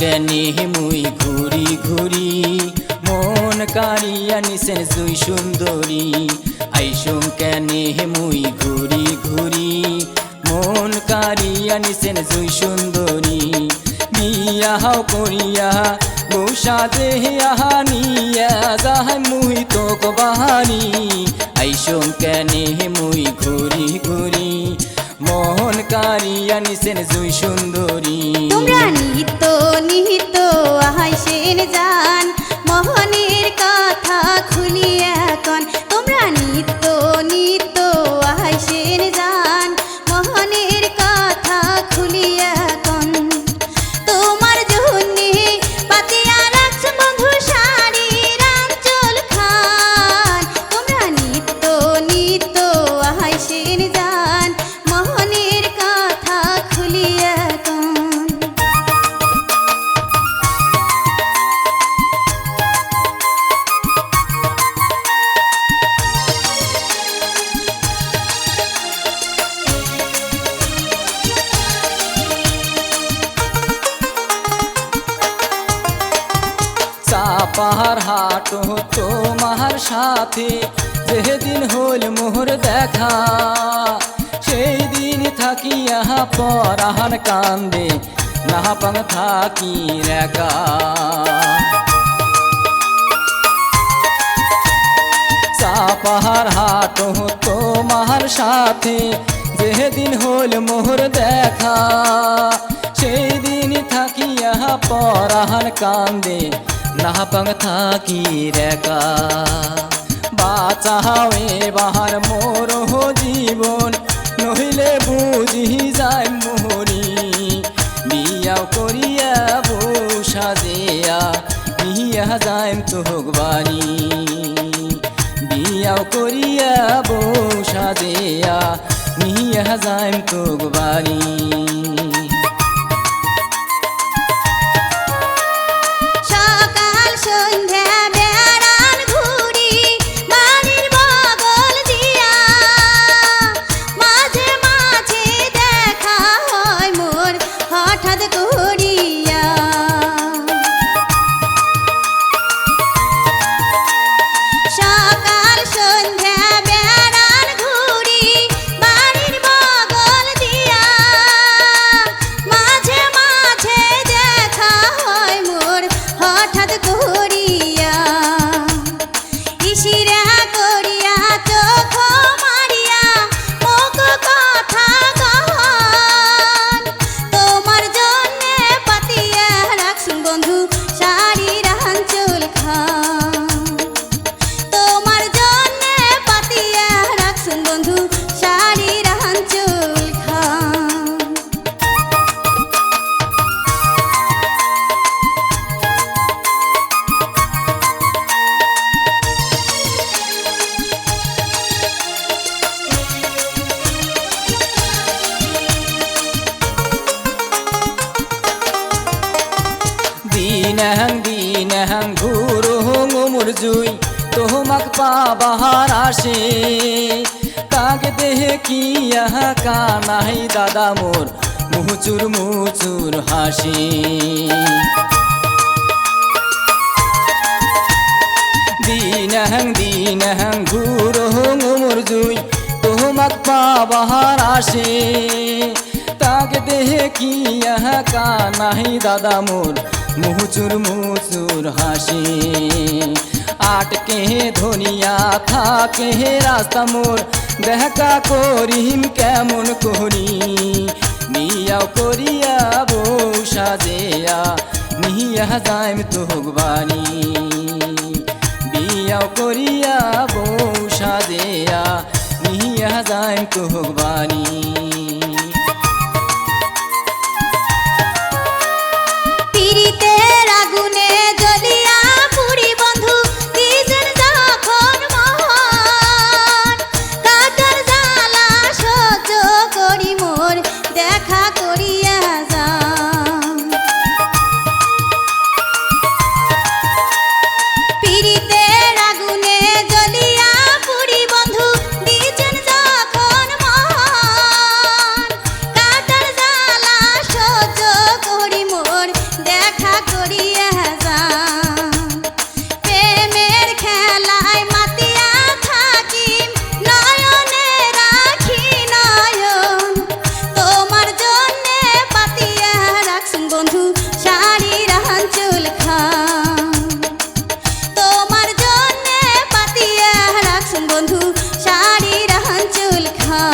কেনে মুই ঘুরি ঘুরি, মন কারিয়া নিছেন জুই সুন্দরী। আইসুম কেনে মুই ঘুরি ঘুরি, মন কারিয়া নিছেন জুই সুন্দরী। বিয়া হাও করিয়া বৌসা দেহিয়া নিয়া, যাহাই মুই তোক বাহানি আইসুম কেনে মুই ঘুরি ঘুরি মোহন কারিয়া নিছেন জুই সুন্দরী। নিহিত 기자 চাপাহার হাট, তোমার সাথে যেদিন হল মোহর দেখা সেই দিন থাকিয়া পরাহান কান্দে না পাং থাকি রেখা। চাপাহার হাট, তোমার সাথে যেদিন হল মোহর দেখা সেই দিন থাকিয়া পরাহান কান্দে না পাং থাকি রেখা বাঁচাওয়ে বাহার মোর জীবন নহিলে বুঝি যায় মোহরি বিয়াও করিয়া বউ সাজিয়া নিয়া যায় তোক বাড়ি বিয়াও করিয়া বউ সাজিয়া নিয়া যায় তোক বাড়ি দিনহং দিনহং ঘুরু মোর জুই তোমাক পাবাহার আসে। কাকে দেহে কি আহা কানাই দাদা মোর মুচুর মুচুর হাসি। দিনহং দিনহং ঘুরু মোর জুই তোমাক পাবাহার আসে। তাকে দেহে কি আহা কানাই দাদা মোর মুচুর মুচুর হাসি। আটকে ধনিয়া থাকে রাস্তা মোর। দেখা করিম কেমন করি মিয়াও করিয়া বউ সাজেয়া নিয়া যাইম তোক বাণী। বিয়াও করিয়া বউ সাজেয়া নিয়া যাইম তোক শাড়ির আঁচল খা